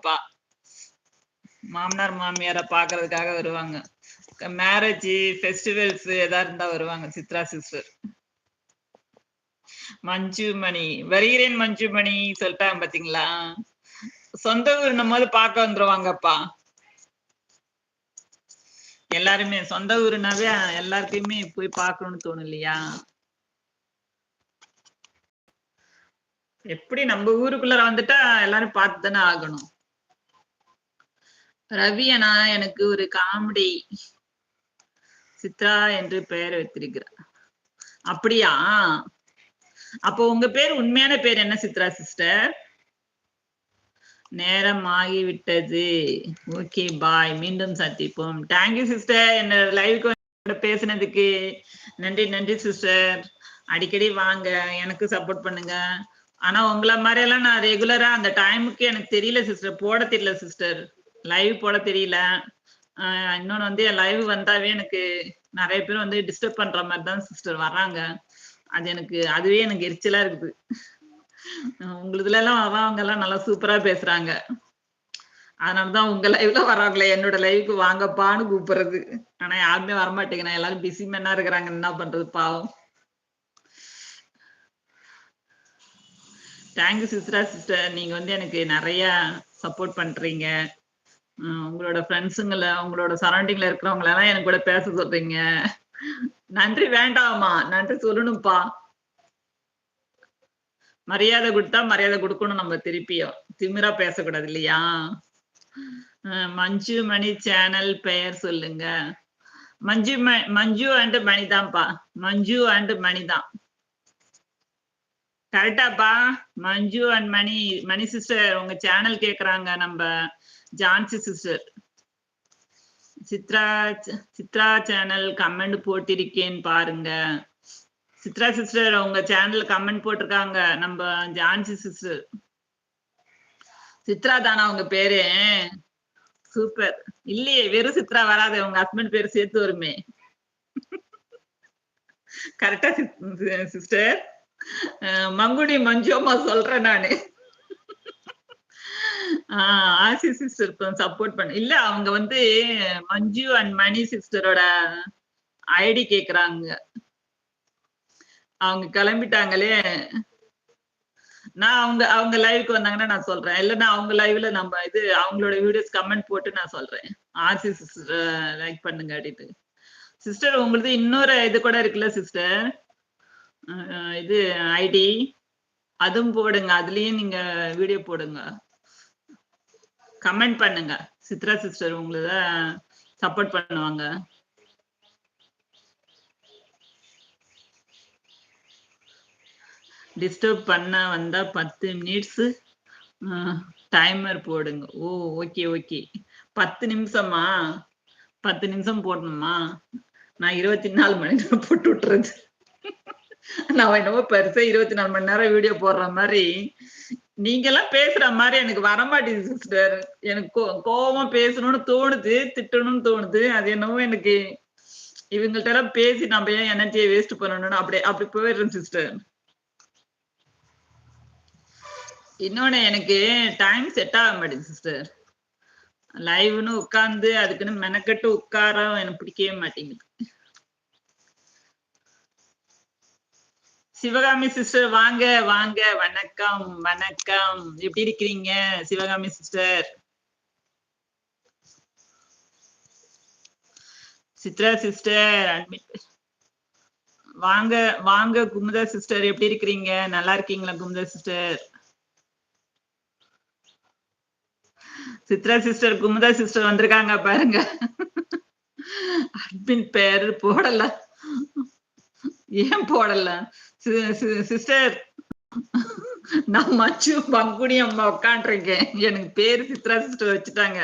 அப்பா. மாமனார் மாமியார பாக்குறதுக்காக வருவாங்க. மேரேஜ் ஃபெஸ்டிவல்ஸ் எதா இருந்தா வருவாங்க சித்ரா சிஸ்டர் மஞ்சுமணி வருகிறேன் மஞ்சுமணி சொல்லிட்டாங்க பாத்தீங்களா? சொந்த ஊர் நம்ம பார்க்க வந்துருவாங்கப்பா எல்லாருமே சொந்த ஊருனாவே எல்லாருக்குமே போய் பார்க்கணும்னு தோணும் இல்லையா எப்படி நம்ம ஊருக்குள்ள வந்துட்டா எல்லாரும் பார்த்து தானே ஆகணும்? ரவி அண்ணா எனக்கு ஒரு காமெடி. சித்ரா என்று பெயர் வைத்திருக்கிறார். அப்படியா? அப்போ உங்க பேர் உண்மையான பேர் என்ன சித்ரா சிஸ்டர் நேரம் ஆகிவிட்டது ஓகே பாய். மீண்டும் சந்திப்போம். தேங்க்யூ சிஸ்டர் என்ன லைவுக்கு பேசுனதுக்கு நன்றி நன்றி சிஸ்டர் அடிக்கடி வாங்க. எனக்கு சப்போர்ட் பண்ணுங்க. ஆனா உங்களை மாதிரி எல்லாம் நான் ரெகுலரா அந்த டைமுக்கு எனக்கு தெரியல சிஸ்டர் போட தெரியல சிஸ்டர் லைவ் போட தெரியல. இன்னொன்று வந்து என் லைவ் வந்தாவே எனக்கு நிறைய பேர் வந்து டிஸ்டர்ப் பண்ற மாதிரி தான் சிஸ்டர் வர்றாங்க. அது எனக்கு அதுவே எனக்கு எரிச்சலா இருக்குது. உங்களுதுல எல்லாம் வர்றவங்க எல்லாம் நல்லா சூப்பரா பேசுறாங்க. அதனாலதான் உங்க லைவ்ல வர்றாங்களே என்னோட லைவுக்கு வாங்கப்பான்னு கூப்பிடுறது. ஆனா யாருமே வரமாட்டேங்கிறேன் எல்லாரும் பிஸி மென்னா இருக்கிறாங்க. என்ன பண்றது பாவம். தேங்க்யூ சிஸ்டரா சிஸ்டர் நீங்க வந்து எனக்கு நிறைய சப்போர்ட் பண்றீங்க. உங்களோட ஃப்ரெண்ட்ஸுங்கள உங்களோட சரௌண்டிங்ல இருக்கிறவங்கள எல்லாம் எனக்கு கூட பேச சொல்றீங்க. நன்றி வேண்டாமா நன்றி சொல்லணும்ப்பா. மரியாதை கொடுத்தா மரியாதை கொடுக்கணும் நம்ம திருப்பியும். திமிரா பேசக்கூடாது இல்லையா? மஞ்சு மணி சேனல் பெயர் சொல்லுங்க. மஞ்சு ம- மஞ்சு அண்ட் மணி தான்ப்பா. மஞ்சு அண்ட் மணி தான். கரெக்டாப்பா மஞ்சு அண்ட் மணி மணி சிஸ்டர் உங்க சேனல் கேக்குறாங்க நம்ம Jhansi sister Chitra Chitra channel comment போட்டிருக்கேன் பாருங்க. சித்ரா சிஸ்டர் உங்க சேனல் கமெண்ட் போட்டிருக்காங்க. நம்ம ஜான்சி சிஸ்டர் சித்ரா தானா உங்க பேரு? சூப்பர் இல்லையே வெறும் சித்ரா வராது. உங்க ஹஸ்பண்ட் பேரு சேர்த்து வருமே. கரெக்டா சிஸ்டர் மங்குடி மஞ்சோமா சொல்றேன் நானு. ஆசி சிஸ்டர் சப்போர்ட் பண்ண. இல்ல அவங்க வந்து மஞ்சு அண்ட் மணி சிஸ்டரோட ஐடி கேக்குறாங்க. அவங்க கிளம்பிட்டாங்களே. நான் அவங்க அவங்க லைவுக்கு வந்தாங்கன்னா நான் சொல்றேன். இல்லைன்னா அவங்க லைவ்ல நம்ம இது அவங்களோட வீடியோஸ் கமெண்ட் போட்டு நான் சொல்றேன். ஆர்சி சிஸ்டர் லைக் பண்ணுங்க அப்படின்ட்டு. சிஸ்டர் உங்களுக்கு இன்னொரு இது கூட இருக்குல்ல சிஸ்டர் இது ஐடி அதுவும் போடுங்க. அதுலயும் நீங்க வீடியோ போடுங்க. கமெண்ட் பண்ணுங்க. சித்ரா சிஸ்டர் உங்களத சப்போர்ட் பண்ணுவாங்க. டிஸ்டர்ப் பண்ண வந்தா பத்து மினிட்ஸ் டைமர் போடுங்க. ஓ ஓகே ஓகே பத்து நிமிஷமா? பத்து நிமிஷம் போடணுமா? நான் இருபத்தி நாலு மணி நேரம் போட்டு விட்டுறது. நான் என்னவோ பெருசா இருபத்தி நாலு மணி நேரம் வீடியோ போடுற மாதிரி நீங்க எல்லாம் பேசுற மாதிரி எனக்கு வரமாட்டேங்குது சிஸ்டர் எனக்கு கோ பேசணும்னு தோணுது திட்டணும்னு தோணுது. அது என்னவோ எனக்கு இவங்கள்ட்ட எல்லாம் பேசி நம்ம ஏன் எனர்ஜியை வேஸ்ட் பண்ணணும்னு அப்படி அப்படி போயிடுறேன் சிஸ்டர் இன்னொன்னு எனக்கு டைம் செட் ஆக மாட்டேங்குது சிஸ்டர் லைவ்னு உட்கார்ந்து அதுக்குன்னு மெனக்கட்டு உட்கார எனக்கு பிடிக்கவே மாட்டேங்குது. சிவகாமி சிஸ்டர் வாங்க வாங்க வணக்கம் வணக்கம். எப்படி இருக்கிறீங்க Sivakami sister? Chitra sister admit வாங்க வாங்க குமுதா சிஸ்டர் எப்படி இருக்கிறீங்க? நல்லா இருக்கீங்களா Kumudha sister? Chitra sister Kumudha sister வந்திருக்காங்க பாருங்க. அட்மின் பேர் போடலாம் ஏன் போடல? சிஸ்டர் நான் மச்சு பங்குனி அம்மா உட்காண்டிருக்கேன் எனக்கு பேரு சித்ரா சிஸ்டர் வச்சுட்டாங்க.